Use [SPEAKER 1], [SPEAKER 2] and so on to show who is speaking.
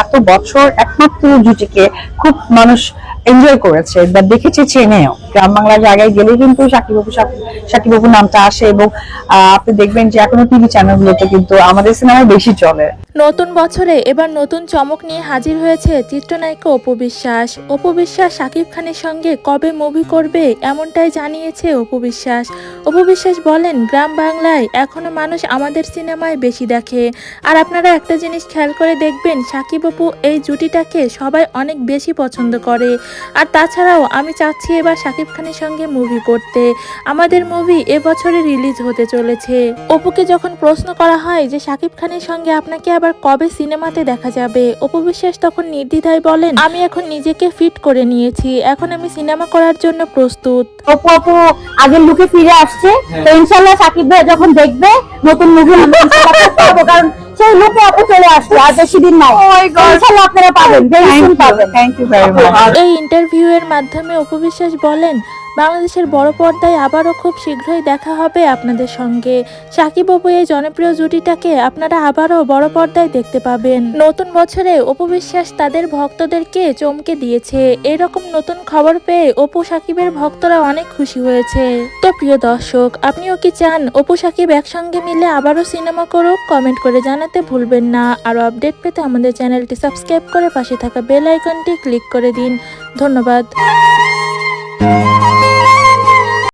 [SPEAKER 1] এত বছর একমাত্র জুটিকে খুব মানুষ এনজয় করেছে বা দেখেছে চেনেও। গ্রাম বাংলার জায়গায় গেলে কিন্তু সাকিব বাবু সাকিব নামটা আসে এবং আপনি দেখবেন যে এখনও টিভি চ্যানেলগুলোতে কিন্তু আমাদের সিনেমা বেশি চলে।
[SPEAKER 2] নতুন বছরে এবার নতুন চমক নিয়ে হাজির হয়েছে চিত্রনায়িকা অপু বিশ্বাস। অপু বিশ্বাস শাকিব খানের সঙ্গে কবে মুভি করবে এমনটাই জানিয়েছে অপু বিশ্বাস। অপু বিশ্বাস বলেন, গ্রাম বাংলায় এখনও মানুষ আমাদের সিনেমায় বেশি দেখে। আর আপনারা একটা জিনিস খেয়াল করে দেখবেন, সাকিব অপু এই জুটিটাকে সবাই অনেক বেশি পছন্দ করে। আর তাছাড়াও আমি চাচ্ছি এবার শাকিব খানের সঙ্গে মুভি করতে। আমাদের মুভি এবছরে রিলিজ হতে চলেছে। অপুকে যখন প্রশ্ন করা হয় যে শাকিব খানের সঙ্গে আপনাকে আবার কবে সিনেমাতে দেখা যাবে অপু বিশ্বাস তখন নির্দ্বিধায় বলেন আমি এখন নিজেকে ফিট করে নিয়েছি এখন আমি সিনেমা করার জন্য প্রস্তুত।
[SPEAKER 3] অপু আপু আগের লুকে ফিরে আসছে। তো ইনশাল্লাহ সাকিব ভাই যখন দেখবে নতুন মুভি কারণ সেই লোকে আপু চলে আসছে আর বেশি দিন নাই। ইনশাআল্লাহ আপনারা পাবেন ভেরি সুন পাবেন।
[SPEAKER 1] থ্যাংক ইউ ভেরি মাচ
[SPEAKER 2] এই ইন্টারভিউ এর মাধ্যমে অপু বিশ্বাস বলেন বাংলাদেশের বড় পর্দায় আবারও খুব শীঘ্রই দেখা হবে আপনাদের সঙ্গে। সাকিব অপু এই জনপ্রিয় জুটিটাকে আপনারা আবারও বড় পর্দায় দেখতে পাবেন। নতুন বছরে অপু বিশ্বাস তাদের ভক্তদেরকে চমকে দিয়েছে। এরকম নতুন খবর পেয়ে অপু সাকিবের ভক্তরা অনেক খুশি হয়েছে। তো প্রিয় দর্শক, আপনিও কি চান অপু সাকিব একসঙ্গে মিলে আবারও সিনেমা করুক? কমেন্ট করে জানাতে ভুলবেন না। আরও আপডেট পেতে আমাদের চ্যানেলটি সাবস্ক্রাইব করে পাশে থাকা বেল আইকনটি ক্লিক করে দিন। ধন্যবাদ।